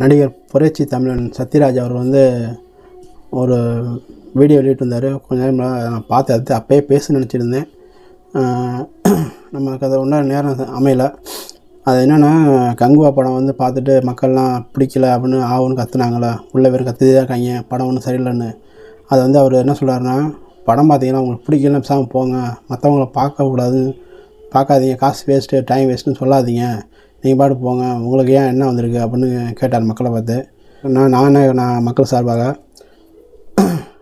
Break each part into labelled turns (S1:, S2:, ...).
S1: நடிகர் புரட்சி தமிழன் சத்யராஜ் அவர் வந்து ஒரு வீடியோ வெளியிட்டிருந்தார் கொஞ்ச நேரம் நான் பார்த்து அது அப்போயே பேச நினச்சிருந்தேன். நமக்கு அது ஒன்றும் நேரம் அமையல. அது என்னென்னா கங்குவா படம் வந்து பார்த்துட்டு மக்கள்லாம் பிடிக்கல அப்படின்னு ஆவுன்னு கத்துனாங்களே? உள்ள பேர் கத்தியே தான் இருக்காங்க படம் ஒன்றும் சரியில்லைன்னு. அது வந்து அவர் என்ன சொல்கிறாருன்னா படம் பார்த்தீங்கன்னா உங்களுக்கு பிடிக்கலன்னு பேசாமல் போங்க. மற்றவங்கள பார்க்கக்கூடாது. பார்க்காதீங்க. காசு வேஸ்ட்டு டைம் வேஸ்ட்டுன்னு சொல்லாதீங்க. நீங்கள் பாட்டு போங்க உங்களுக்கு ஏன் என்ன வந்திருக்கு அப்படின்னு கேட்டார் மக்களை பார்த்து. நான் நானே நான் மக்கள் சார்பாக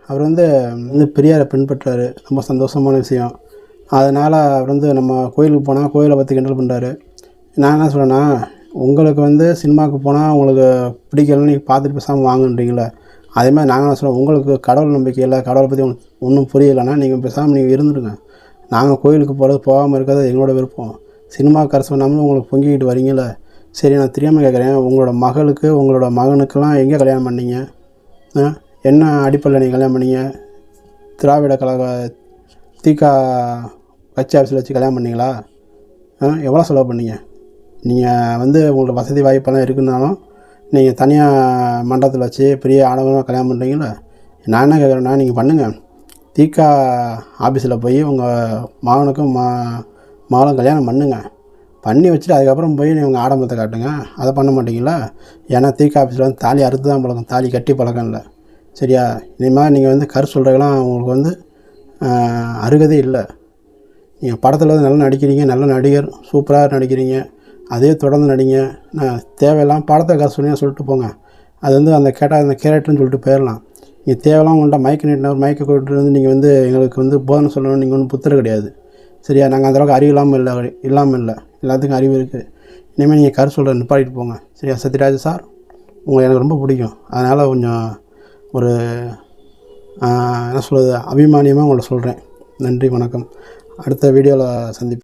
S1: அவர் வந்து வந்து பெரியாரை பின்பற்றார். ரொம்ப சந்தோஷமான விஷயம். அதனால் அவர் வந்து நம்ம கோயிலுக்கு போனால் கோயிலை பற்றி கிண்டல் பண்ணுறாரு நான் என்ன சொல்கிறேன்னா உங்களுக்கு வந்து சினிமாவுக்கு போனால் உங்களுக்கு பிடிக்கலன்னு நீங்கள் பார்த்துட்டு பேசாமல் வாங்குன்றீங்களே அதே மாதிரி நாங்கள் என்ன சொல்கிறோம் உங்களுக்கு கடவுள் நம்பிக்கை இல்லை கடவுளை பற்றி ஒன்றும் புரியலைன்னா நீங்கள் பேசாமல் நீங்கள் இருந்துருங்க. நாங்கள் கோயிலுக்கு போகிறது போகாமல் இருக்கிறது எங்களோட விருப்பம். சினிமா கரை சொன்னாமல் உங்களுக்கு பொங்கிக்கிட்டு வரீங்களே சரி நான் தெரியாமல் கேட்குறேன் உங்களோட மகளுக்கு உங்களோட மகனுக்கெல்லாம் எங்கே கல்யாணம் பண்ணீங்க? ஆ? என்ன அடிப்படையில் நீங்கள் கல்யாணம் பண்ணீங்க? திராவிட கழக தீகா கட்சி ஆஃபீஸில் வச்சு கல்யாணம் பண்ணீங்களா? ஆ? எவ்வளோ செலவு பண்ணீங்க? நீங்கள் வந்து உங்களுக்கு வசதி வாய்ப்பெல்லாம் இருக்குன்னாலும் நீங்கள் தனியாக மண்டபத்தில் வச்சு பெரிய ஆடம்பரமாக கல்யாணம் பண்ணுறீங்களா நான் என்ன கேட்குறேன்னா நீங்கள் பண்ணுங்கள் தீகா ஆஃபீஸில் போய் உங்கள் மகனுக்கும் மா மாலம் கல்யாணம் பண்ணுங்க. பண்ணி வச்சுட்டு அதுக்கப்புறம் போய் நீங்கள் ஆடம்பரத்தை காட்டுங்க. அதை பண்ண மாட்டீங்களா? ஏன்னா தீக்க ஆஃபீஸில் வந்து தாலி அறுத்து தான் பழக்கம். தாலி கட்டி பழக்கம் இல்லை சரியா இனிமேல் நீங்கள் வந்து கரு சொல்கிறதெல்லாம் உங்களுக்கு வந்து அருகதே இல்லை. நீங்கள் படத்தில் வந்து நல்லா நடிக்கிறீங்க. நல்ல நடிகர் சூப்பராக நடிக்கிறீங்க. அதே தொடர்ந்து நடிங்க. நான் தேவையில்லாம் படத்தை கரு சொன்னீங்க சொல்லிட்டு போங்க. அது வந்து அந்த கேட்டால் அந்த கேரக்டர்னு சொல்லிட்டு போயிடலாம் நீங்கள் தேவையில்லாம் உங்கள்கிட்ட மயக்க நீட்டினவர் மயக்க கொண்டு வந்து நீங்கள் வந்து எங்களுக்கு வந்து போதனை சொல்லணும் நீங்கள் ஒன்றும் புத்தர் கிடையாது. சரியா? நாங்கள் அந்தளவுக்கு அறிவு இல்லாமல் இல்லை இல்லாமல் இல்லை. எல்லாத்துக்கும் அறிவு இருக்குது இனிமேல் நீங்கள் கரு சொல்கிற நிப்பாட்டிட்டு போங்க. சரியா? சத்யராஜ் சார் உங்களை எனக்கு ரொம்ப பிடிக்கும். அதனால் கொஞ்சம் ஒரு என்ன சொல்கிறது அபிமானியமாக உங்களை சொல்கிறேன் நன்றி வணக்கம். அடுத்த வீடியோவில் சந்திப்போம்.